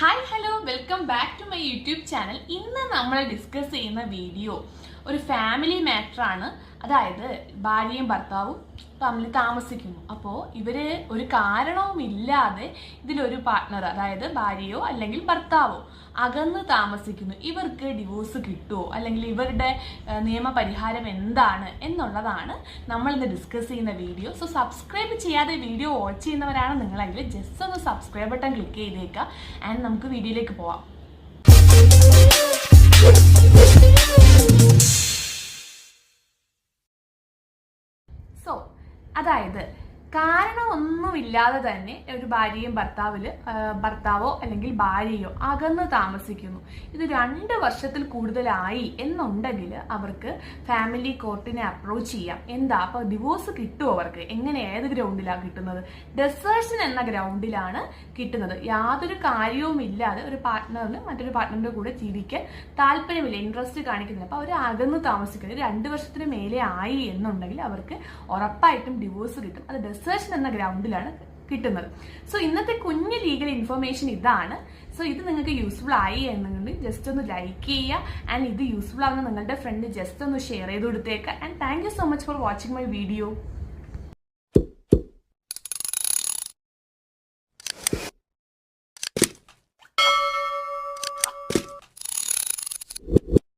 Hi hello welcome back to my YouTube channel ഇന്ന് നമ്മൾ discuss ചെയ്യുന്ന വീഡിയോ ഒരു ഫാമിലി മാറ്റർ ആണ്. അതായത് ഭാര്യയും ഭർത്താവും തമ്മിൽ താമസിക്കുന്നു. അപ്പോൾ ഇവർ ഒരു കാരണവും ഇല്ലാതെ ഇതിലൊരു പാർട്ട്ണർ അതായത് ഭാര്യയോ അല്ലെങ്കിൽ ഭർത്താവോ അകന്ന് താമസിക്കുന്നു. ഇവർക്ക് ഡിവോഴ്സ് കിട്ടുമോ അല്ലെങ്കിൽ ഇവരുടെ നിയമപരിഹാരം എന്താണ് എന്നുള്ളതാണ് നമ്മൾ ഇന്ന് ഡിസ്കസ് ചെയ്യുന്ന വീഡിയോ സോ സബ്സ്ക്രൈബ് ചെയ്യാതെ വീഡിയോ വാച്ച് ചെയ്യുന്നവരാണ് നിങ്ങളെങ്കിൽ ജസ്റ്റ് ഒന്ന് സബ്സ്ക്രൈബ് ബട്ടൺ ക്ലിക്ക് ചെയ്തേക്കുക ആൻഡ് നമുക്ക് വീഡിയോയിലേക്ക് പോവാം. സോ. അതായത് കാരണമൊന്നുമില്ലാതെ തന്നെ ഒരു ഭാര്യയും ഭർത്താവിൽ ഭർത്താവോ അല്ലെങ്കിൽ ഭാര്യയോ അകന്ന് താമസിക്കുന്നു. ഇത് രണ്ട് വർഷത്തിൽ കൂടുതലായി എന്നുണ്ടെങ്കിൽ അവർക്ക് ഫാമിലി കോർട്ടിനെ അപ്രോച്ച് ചെയ്യാം. എന്താ? അപ്പൊ ഡിവോഴ്സ് കിട്ടുമോ അവർക്ക്? എങ്ങനെ ഏത് ഗ്രൗണ്ടിലാണ് കിട്ടുന്നത്? ഡെസേർഷൻ എന്ന ഗ്രൗണ്ടിലാണ് കിട്ടുന്നത്. യാതൊരു കാര്യവുമില്ലാതെ ഒരു പാർട്ട്ണറിന് മറ്റൊരു പാർട്ട്ണറിന്റെ കൂടെ ജീവിക്കാൻ താല്പര്യമില്ല ഇൻട്രസ്റ്റ് കാണിക്കുന്നില്ല. അപ്പൊ അവർ അകന്ന് താമസിക്കുന്നത് രണ്ട് വർഷത്തിന് മേലെ ആയി എന്നുണ്ടെങ്കിൽ അവർക്ക് ഉറപ്പായിട്ടും ഡിവോഴ്സ് കിട്ടും. അത് റിസർച്ച് എന്ന ഗ്രൗണ്ടിലാണ് കിട്ടുന്നത്. സോ ഇന്നത്തെ കുഞ്ഞു ലീഗൽ ഇൻഫർമേഷൻ ഇതാണ്. സോ ഇത് നിങ്ങൾക്ക് യൂസ്ഫുൾ ആയി എന്നുണ്ടെങ്കിൽ ജസ്റ്റ് ഒന്ന് ലൈക്ക് ചെയ്യുക. ആൻഡ് ഇത് യൂസ്ഫുൾ ആകുന്ന നിങ്ങളുടെ ഫ്രണ്ട് ജസ്റ്റ് ഒന്ന് ഷെയർ ചെയ്ത് കൊടുത്തേക്ക്. And thank you so much for watching my video